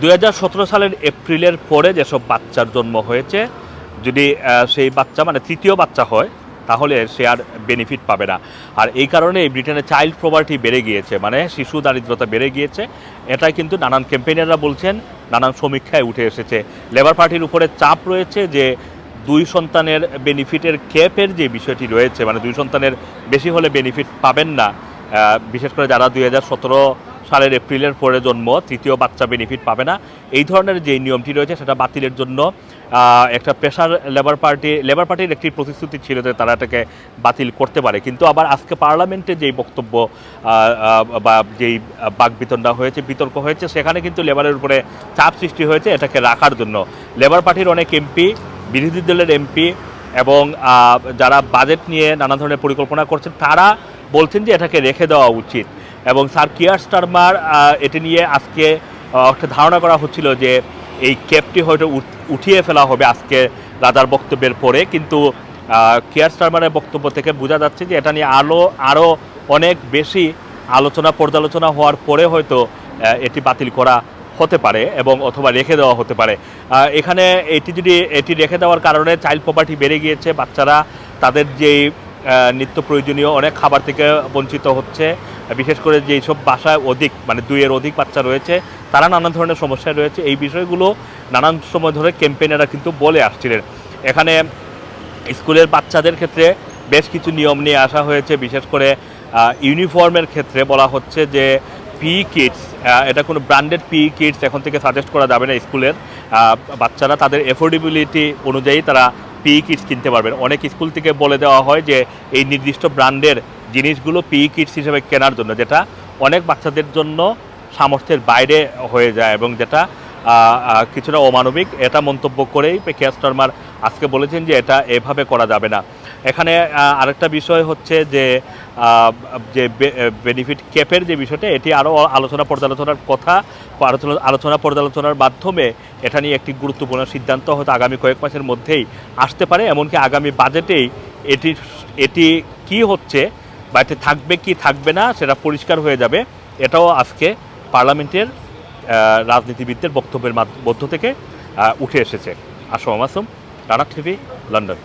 দুই হাজার সতেরো সালের এপ্রিলের পরে যেসব বাচ্চার জন্ম হয়েছে, যদি সেই বাচ্চা মানে তৃতীয় বাচ্চা হয়, তাহলে সে আর বেনিফিট পাবে না। আর এই কারণে ব্রিটেনে চাইল্ড প্রপার্টি বেড়ে গিয়েছে মানে শিশু দারিদ্রতা বেড়ে গিয়েছে। এটা কিন্তু নানান ক্যাম্পেইনাররা বলছেন, নানান সমীক্ষায় উঠে এসেছে। লেবার পার্টির উপরে চাপ রয়েছে যে, দুই সন্তানের বেনিফিটের ক্যাপের যে বিষয়টি রয়েছে মানে দুই সন্তানের বেশি হলে বেনিফিট পাবেন না বিশেষ করে যারা দুই হাজার সতেরো সালের এপ্রিলের পরে জন্ম, তৃতীয় বাচ্চা বেনিফিট পাবে না। এই ধরনের যে নিয়মটি রয়েছে, সেটা বাতিলের জন্য একটা প্রেশার লেবার পার্টি লেবার পার্টির একটি প্রতিশ্রুতি ছিল যে তারা এটাকে বাতিল করতে পারে। কিন্তু আবার আজকে পার্লামেন্টে যেই বক্তব্য বা যেই বাকবিতণ্ডা হয়েছে, বিতর্ক হয়েছে, সেখানে কিন্তু লেবারের উপরে চাপ সৃষ্টি হয়েছে এটাকে রাখার জন্য। লেবার পার্টির অনেক এমপি, বিরোধী দলের এমপি এবং যারা বাজেট নিয়ে নানা ধরনের পরিকল্পনা করছেন, তারা বলছেন যে এটাকে রেখে দেওয়া উচিত। এবং স্যার কিয়ার স্টারমার এটি নিয়ে আজকে একটা ধারণা করা হচ্ছিল যে এই ক্যাপটি হয়তো উঠিয়ে ফেলা হবে আজকে রাজার বক্তব্যের পরে। কিন্তু কিয়ার স্টারমারের বক্তব্য থেকে বোঝা যাচ্ছে যে এটা নিয়ে আলো আরও অনেক বেশি আলোচনা, পর্যালোচনা হওয়ার পরে হয়তো এটি বাতিল করা হতে পারে এবং অথবা রেখে দেওয়া হতে পারে। এখানে এটি যদি, এটি রেখে দেওয়ার কারণে চাইল্ড প্রপার্টি বেড়ে গিয়েছে, বাচ্চারা তাদের যেই নিত্য প্রয়োজনীয় অনেক খাবার থেকে বঞ্চিত হচ্ছে বিশেষ করে যেই সব বাসায় অধিক মানে দুইয়ের অধিক বাচ্চা রয়েছে, তারা নানান ধরনের সমস্যায় রয়েছে। এই বিষয়গুলো নানান সময় ধরে ক্যাম্পেইনাররা কিন্তু বলে আসছিলেন। এখানে স্কুলের বাচ্চাদের ক্ষেত্রে বেশ কিছু নিয়ম নিয়ে আসা হয়েছে। বিশেষ করে ইউনিফর্মের ক্ষেত্রে বলা হচ্ছে যে পি কিটস এটা কোনো ব্র্যান্ডেড পি কিটস এখন থেকে সাজেস্ট করা যাবে না স্কুলের। বাচ্চারা তাদের এফোর্ডেবিলিটি অনুযায়ী তারা পি কিটস কিনতে পারবেন। অনেক স্কুল থেকে বলে দেওয়া হয় যে এই নির্দিষ্ট ব্র্যান্ডের জিনিসগুলো পি কিটস হিসেবে কেনার জন্য, যেটা অনেক বাচ্চাদের জন্য সামর্থ্যের বাইরে হয়ে যায় এবং যেটা কিছুটা অমানবিক। এটা মন্তব্য করেই কেয়ার স্টারমার আজকে বলেছেন যে এটা এভাবে করা যাবে না। এখানে আরেকটা বিষয় হচ্ছে যে যে বেনিফিট ক্যাপের যে বিষয়টা, এটি আরও আলোচনা পর্যালোচনার কথা, আলোচনা- আলোচনা পর্যালোচনার মাধ্যমে এটা নিয়ে একটি গুরুত্বপূর্ণ সিদ্ধান্ত হয়তো আগামী কয়েক মাসের মধ্যেই আসতে পারে। এমনকি আগামী বাজেটেই এটি এটি কি হচ্ছে বা এটি থাকবে কি থাকবে না সেটা পরিষ্কার হয়ে যাবে। এটাও আজকে পার্লামেন্টের রাজনীতিবিদদের বক্তব্যের মাধ্য- থেকে উঠে এসেছে। Assam Masum Rana TV, London.